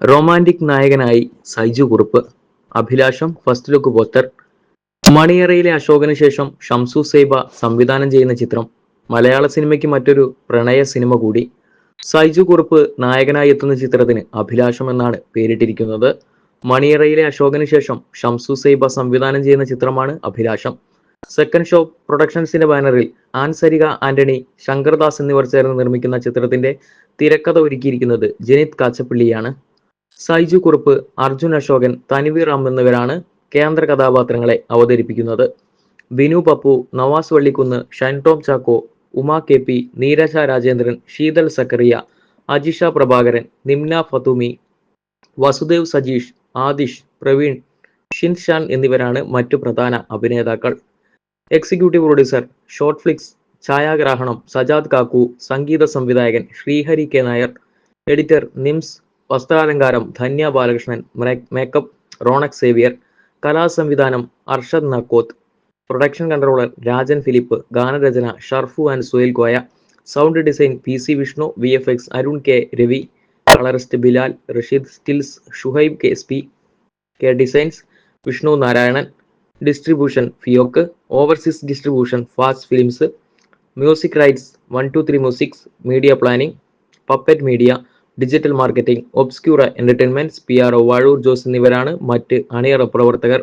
Romantic നായകനായി Saiju Kurup Abhilasham first look poster മണിയറയിലെ അശോകന് ശേഷം ഷംസു സൈബ സംവിധാനം ചെയ്യുന്ന ചിത്രം മലയാള സിനിമയ്ക്ക് മറ്റൊരു പ്രണയ സിനിമ കൂടി. സൈജു കുറുപ്പ് നായകനായി എത്തുന്ന ചിത്രത്തിന് അഭിലാഷം എന്നാണ് പേരിട്ടിരിക്കുന്നത്. മണിയറയിലെ അശോകന് ശേഷം ഷംസു സൈബ സംവിധാനം ചെയ്യുന്ന ചിത്രമാണ് അഭിലാഷം. സെക്കൻഡ് ഷോ പ്രൊഡക്ഷൻസിന്റെ ബാനറിൽ ആൻസരിക ആന്റണി ശങ്കർദാസ് എന്നിവർ ചേർന്ന് നിർമ്മിക്കുന്ന ചിത്രത്തിന്റെ തിരക്കഥ ഒരുക്കിയിരിക്കുന്നത് ജനിത് കാച്ചപ്പള്ളിയാണ്. സൈജു കുറുപ്പ് അർജുൻ അശോകൻ തനിവീർ റാം എന്നിവരാണ് കേന്ദ്ര കഥാപാത്രങ്ങളെ അവതരിപ്പിക്കുന്നത്. വിനു പപ്പു നവാസ് വള്ളിക്കുന്ന് ഷൈൻ ടോം ചാക്കോ ഉമാ കെ പി നീരജ രാജേന്ദ്രൻ ശീതൽ സക്കറിയ അജിഷ പ്രഭാകരൻ നിംന ഫതുമി വസുദേവ് സജീഷ് ആദിഷ് പ്രവീൺ ഷിൻഷാൻ എന്നിവരാണ് മറ്റു പ്രധാന അഭിനേതാക്കൾ. എക്സിക്യൂട്ടീവ് പ്രൊഡ്യൂസർ ഷോർട്ട് ഫ്ലിക്സ് ഛായാഗ്രാഹണം സജാദ് കാക്കു സംഗീത സംവിധായകൻ ശ്രീഹരി കെ നായർ എഡിറ്റർ നിംസ് വസ്ത്രാലങ്കാരം ധന്യ ബാലകൃഷ്ണൻ മേക്കപ്പ് റോണക് സേവിയർ കലാസംവിധാനം Arshad Nakkoth production controller Rajan Philip ഗാനരചന Sharfu and Suhail Goya sound design P C Vishnu V F X Arun K Ravi colourist Bilal Rasheed stills Shuhaib K S P K designs Vishnu Narayanan distribution FEUOK overseas distribution Fast Films music rights one two three musics media planning Puppet Media digital marketing Obscura Entertainments P R O Vazhoor Jose എന്നിവരാണ് മറ്റ് അണിയറ പ്രവർത്തകർ.